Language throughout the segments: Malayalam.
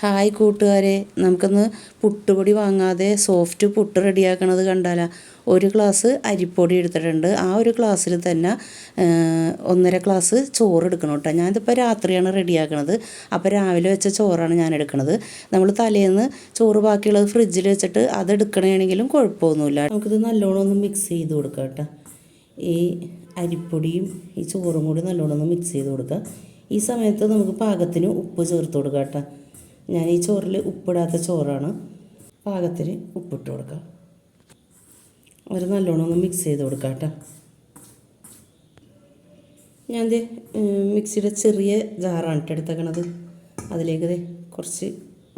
ഹായ് കൂട്ടുകാരെ നമുക്കൊന്ന് പുട്ടുപൊടി വാങ്ങാതെ സോഫ്റ്റ് പുട്ട് റെഡിയാക്കണത് കണ്ടാല. ഒരു ഗ്ലാസ് അരിപ്പൊടി എടുത്തിട്ടുണ്ട്. ആ ഒരു ഗ്ലാസ്സിൽ തന്നെ ഒന്നര ഗ്ലാസ് ചോറ് എടുക്കണം കേട്ടോ. ഞാനിതിപ്പോൾ രാത്രിയാണ് റെഡിയാക്കണത്. അപ്പോൾ രാവിലെ വെച്ച ചോറാണ് ഞാൻ എടുക്കണത് നമ്മൾ തലേന്ന് ചോറ് ബാക്കിയുള്ളത് ഫ്രിഡ്ജിൽ വെച്ചിട്ട് അത് എടുക്കണമെങ്കിലും കുഴപ്പമൊന്നുമില്ല. നമുക്കിത് നല്ലോണം ഒന്ന് മിക്സ് ചെയ്ത് കൊടുക്കാം കേട്ടോ. ഈ അരിപ്പൊടിയും ഈ ചോറും കൂടി നല്ലോണം ഒന്ന് മിക്സ് ചെയ്ത് കൊടുക്കുക ഈ സമയത്ത് നമുക്ക് പാകത്തിന് ഉപ്പ് ചേർത്ത് കൊടുക്കാം കേട്ടോ. ഞാൻ ഈ ചോറിൽ ഉപ്പിടാത്ത ചോറാണ്. പാകത്തിന് ഉപ്പിട്ട് കൊടുക്കുക ഒരു നല്ലോണം ഒന്ന് മിക്സ് ചെയ്ത് കൊടുക്കാം കേട്ടോ. ഞാൻ ദേ മിക്സിയുടെ ചെറിയ ജാറാണ് എടുത്തേക്കണത്. അതിലേക്ക് കുറച്ച്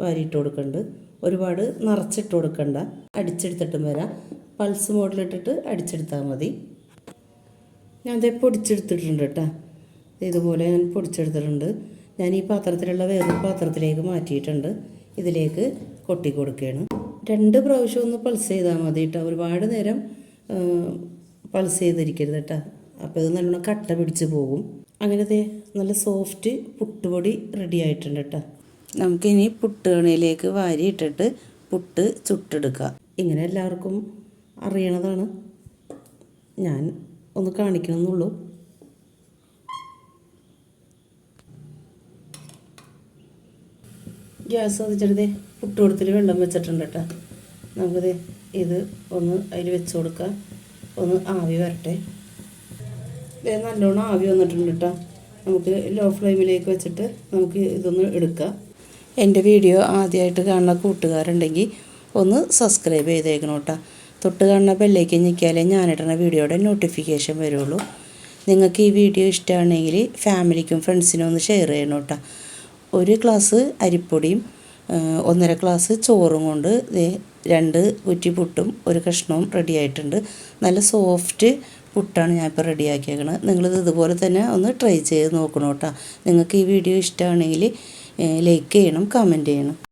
വാരിയിട്ട് കൊടുക്കുന്നുണ്ട് ഒരുപാട് നിറച്ചിട്ട് കൊടുക്കണ്ട. അടിച്ചെടുത്തിട്ടും വരാം. പൾസ് മോഡിലിട്ടിട്ട് അടിച്ചെടുത്താൽ മതി. ഞാൻ ദേ പൊടിച്ചെടുത്തിട്ടുണ്ട് കേട്ടോ. ഇതുപോലെ ഞാൻ പൊടിച്ചെടുത്തിട്ടുണ്ട്. ഞാൻ ഈ പാത്രത്തിലുള്ള വേറൊരു പാത്രത്തിലേക്ക് മാറ്റിയിട്ടുണ്ട്. ഇതിലേക്ക് കൊട്ടി കൊടുക്കുകയാണ്. രണ്ട് പ്രാവശ്യം ഒന്ന് പൾസ് ചെയ്താൽ മതി കേട്ടോ ഒരുപാട് നേരം പൾസ് ചെയ്തിരിക്കരുത് കേട്ടോ അപ്പോൾ ഇത് നല്ലോണം കട്ട പിടിച്ച് പോകും. അങ്ങനത്തെ നല്ല സോഫ്റ്റ് പുട്ടുപൊടി റെഡി ആയിട്ടുണ്ട് കേട്ടോ നമുക്കിനി പുട്ടുകണിയിലേക്ക് വാരിയിട്ടിട്ട് പുട്ട് ചുട്ടെടുക്കുക ഇങ്ങനെ എല്ലാവർക്കും അറിയണതാണ്. ഞാൻ ഒന്ന് കാണിക്കണമെന്നുള്ളൂ. ഗ്യാസ് കത്തിച്ചിട്ട് പുട്ടുകൊടുത്തിൽ വെള്ളം വെച്ചിട്ടുണ്ട് കേട്ടോ. നമുക്കിത് ഇത് ഒന്ന് അതിൽ വെച്ച് കൊടുക്കാം. ഒന്ന് ആവി വരട്ടെ. ഇതേ നല്ലോണം ആവി വന്നിട്ടുണ്ട് കേട്ടോ. നമുക്ക് ലോ ഫ്ലെയിമിലേക്ക് വെച്ചിട്ട് നമുക്ക് ഇതൊന്ന് എടുക്കാം. എന്റെ വീഡിയോ ആദ്യമായിട്ട് കാണുന്ന കൂട്ടുകാരുണ്ടെങ്കിൽ ഒന്ന് സബ്സ്ക്രൈബ് ചെയ്തേക്കണം കേട്ടോ. തൊട്ട് കാണുന്ന ബെല്ലേക്ക് ഞെക്കിയാലേ ഞാനിടുന്ന വീഡിയോയുടെ നോട്ടിഫിക്കേഷൻ വരുള്ളൂ. നിങ്ങൾക്ക് ഈ വീഡിയോ ഇഷ്ടമാണെങ്കിൽ ഫാമിലിക്കും ഫ്രണ്ട്സിനും ഒന്ന് ഷെയർ ചെയ്യണം കേട്ടോ. ഒരു ഗ്ലാസ് അരിപ്പൊടിയും ഒന്നര ഗ്ലാസ് ചോറും കൊണ്ട് രണ്ട് കുറ്റി പുട്ടും ഒരു കഷ്ണവും റെഡി ആയിട്ടുണ്ട്. നല്ല സോഫ്റ്റ് പുട്ടാണ് ഞാൻ ഇപ്പോൾ റെഡിയാക്കിയേക്കണത് നിങ്ങളിത് ഇതുപോലെ തന്നെ ഒന്ന് ട്രൈ ചെയ്ത് നോക്കണം കേട്ടോ നിങ്ങൾക്ക് ഈ വീഡിയോ ഇഷ്ടമാണെങ്കിൽ ലൈക്ക് ചെയ്യണം കമന്റ് ചെയ്യണം.